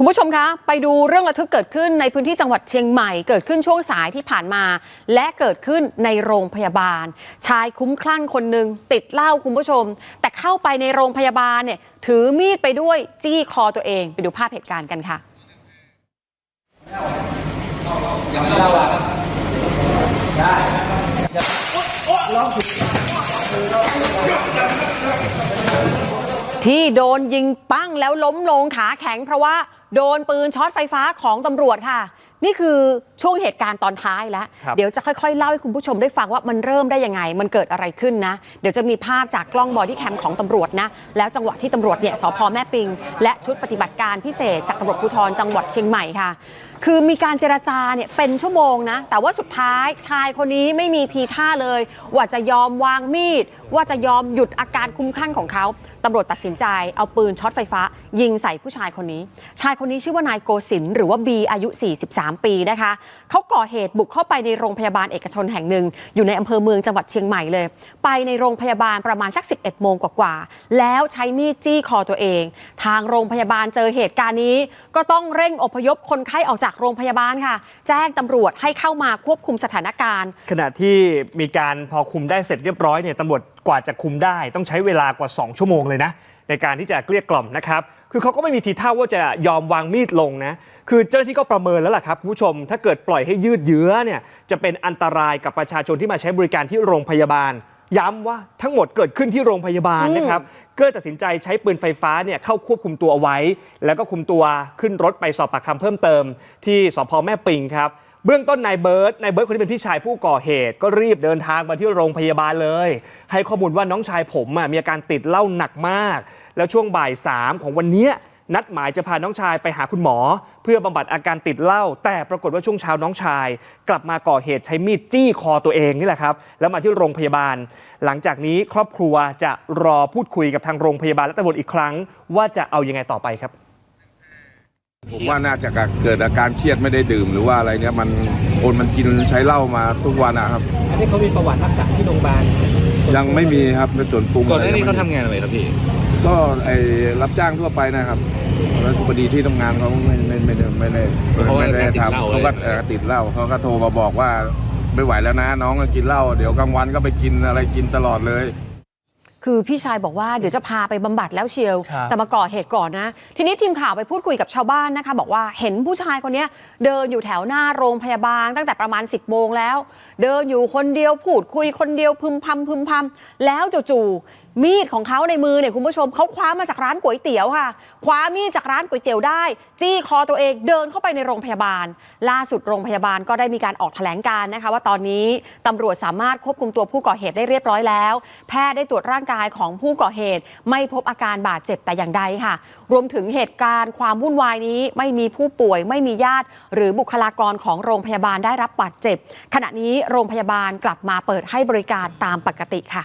คุณผู้ชมคะ ไปดูเรื่องระทึกเกิดขึ้นในพื้นที่จังหวัดเชียงใหม่ เกิดขึ้นช่วงสายที่ผ่านมา และเกิดขึ้นในโรงพยาบาล ชายคุ้มคลั่งคนหนึ่งติดเหล้าคุณผู้ชม แต่เข้าไปในโรงพยาบาลเนี่ยถือมีดไปด้วยจี้คอตัวเอง ไปดูภาพเหตุการณ์กันค่ะที่โดนยิงปั้งแล้วล้มลงขาแข็งเพราะว่า โดนปืนช็อตไฟฟ้าของตำรวจค่ะ นี่คือช่วงเหตุการณ์ตอนท้ายแล้ว ครับ เดี๋ยวจะค่อยๆ เล่าให้คุณผู้ชมได้ฟังว่ามันเริ่มได้ยังไง มันเกิดอะไรขึ้นนะ เดี๋ยวจะมีภาพจากกล้องบอดี้แคมของตำรวจนะ แล้วจังหวะที่ตำรวจเนี่ยสพแม่ปิง และชุดปฏิบัติการพิเศษจากตำรวจภูธรจังหวัดเชียงใหม่ค่ะ คือมีการเจรจาเนี่ยเป็นชั่วโมงนะ แต่ว่าสุดท้ายชายคนนี้ไม่มีทีท่าเลย ว่าจะยอมวางมีด ว่าจะยอมหยุดอาการคุ้มคลั่งของเขาตำรวจตัดสินใจเอาปืนช็อตไฟฟ้า ยิงใส่ผู้ชายคนนี้ ชายคนนี้ชื่อว่านายโกศินหรือว่าบีอายุ 43 ปีนะคะเขาก่อเหตุบุกเข้าไปในโรงพยาบาลเอกชนแห่งหนึ่ง อยู่ในอำเภอเมืองจังหวัดเชียงใหม่เลย ไปในโรงพยาบาลประมาณสัก 11 โมงกว่าๆแล้วใช้มีดจี้คอตัวเอง ทางโรงพยาบาลเจอเหตุการณ์นี้ ก็ต้องเร่งอพยพคนไข้ออกจากากโรงพยาบาลค่ะ แจ้งตำรวจให้เข้ามาควบคุมสถานการณ์ ขณะที่มีการพอคุมได้เสร็จเรียบร้อยเนี่ยตำรวจกว่าจะคุมได้ ต้องใช้เวลากว่า 2 ชั่วโมงเลยนะ ในการที่จะเกลี้ยกล่อมนะครับ คือเขาก็ไม่มีทีท่าว่าจะยอมวางมีดลงนะ คือเจ้าหน้าที่ก็ประเมินแล้วล่ะครับคุณผู้ชม ถ้าเกิดปล่อยให้ยืดเยื้อเนี่ยจะเป็นอันตรายกับประชาชนที่มาใช้บริการที่โรงพยาบาล ย้ำว่าทั้งหมดเกิดขึ้นที่โรงพยาบาลนะครับก็เลยตัดสินใจใช้ปืนไฟฟ้าเนี่ยเข้าควบคุมตัวเอาไว้ แล้วก็คุมตัวขึ้นรถไปสอบปากคำเพิ่มเติม ที่สพแม่ปิงครับเบื้องต้นนายเบิร์ตนายเบิร์ตคนที่เป็นพี่ชายผู้ก่อเหตุ ก็รีบเดินทางมาที่โรงพยาบาลเลย ให้ข้อมูลว่าน้องชายผมอะมีอาการติดเหล้าหนักมาก แล้วช่วงบ่ายสามของวันเนี้ย นัดหมายจะพาน้องชายไปหาคุณหมอ เพื่อบำบัดอาการติดเหล้าแต่ปรากฏว่าช่วงเช้าน้องชาย กลับมาก่อเหตุใช้มีดจี้คอตัวเองนี่แหละครับ แล้วมาที่โรงพยาบาล หลังจากนี้ครอบครัวจะรอพูดคุยกับทางโรงพยาบาลและตำรวจอีกครั้ง ว่าจะเอายังไงต่อไปครับผมว่าน่าจะเกิดอาการเครียดไม่ได้ดื่มหรือว่าอะไรเนี่ยมันคนมันกินใช้เหล้ามาทุกวันนะครับ อันนี้เขามีประวัติรักษาที่โรงพยาบาลส่วนยังไม่มีครับในส่วนปรุงก่อนหน้านี้ะเขาไรทำงานอะไรครับพี่ ก็ไอรับจ้างทั่วไปนะครับแล้วพอดีที่ทำงานเขาไม่ไม่ไม่ได้ไม่ได้เขาไม่ได้ติดเหล้าทำเขาก็เลยเอ่อติดเหล้าเขาก็โทรมาบอกว่าไม่ไหวแล้วนะ น้องก็กินเหล้าเดี๋ยวกลางวันก็ไปกินอะไรกินตลอดเลย คือพี่ชายบอกว่าเดี๋ยวจะพาไปบำบัดแล้วเชียว ครับ แต่มาก่อเหตุก่อนนะ ทีนี้ทีมข่าวไปพูดคุยกับชาวบ้านนะคะ บอกว่าเห็นผู้ชายคนเนี้ยเดินอยู่แถวหน้าโรงพยาบาลตั้งแต่ประมาณ 10โมงแล้ว เดินอยู่คนเดียวพูดคุยคนเดียวพึมพำพึมพำแล้วจู่ๆ มีดของเขาในมือเนี่ยคุณผู้ชมเขาคว้ามาจากร้านก๋วยเตี๋ยวค่ะ คว้ามีดจากร้านก๋วยเตี๋ยวได้ จี้คอตัวเองเดินเข้าไปในโรงพยาบาล ล่าสุดโรงพยาบาลก็ได้มีการออกแถลงการนะคะ ว่าตอนนี้ตำรวจสามารถควบคุมตัวผู้ก่อเหตุได้เรียบร้อยแล้ว แพทย์ได้ตรวจร่างกายของผู้ก่อเหตุ ไม่พบอาการบาดเจ็บแต่อย่างใดค่ะ รวมถึงเหตุการณ์ความวุ่นวายนี้ ไม่มีผู้ป่วย ไม่มีญาติ หรือบุคลากรของโรงพยาบาลได้รับบาดเจ็บ ขณะนี้โรงพยาบาลกลับมาเปิดให้บริการตามปกติค่ะ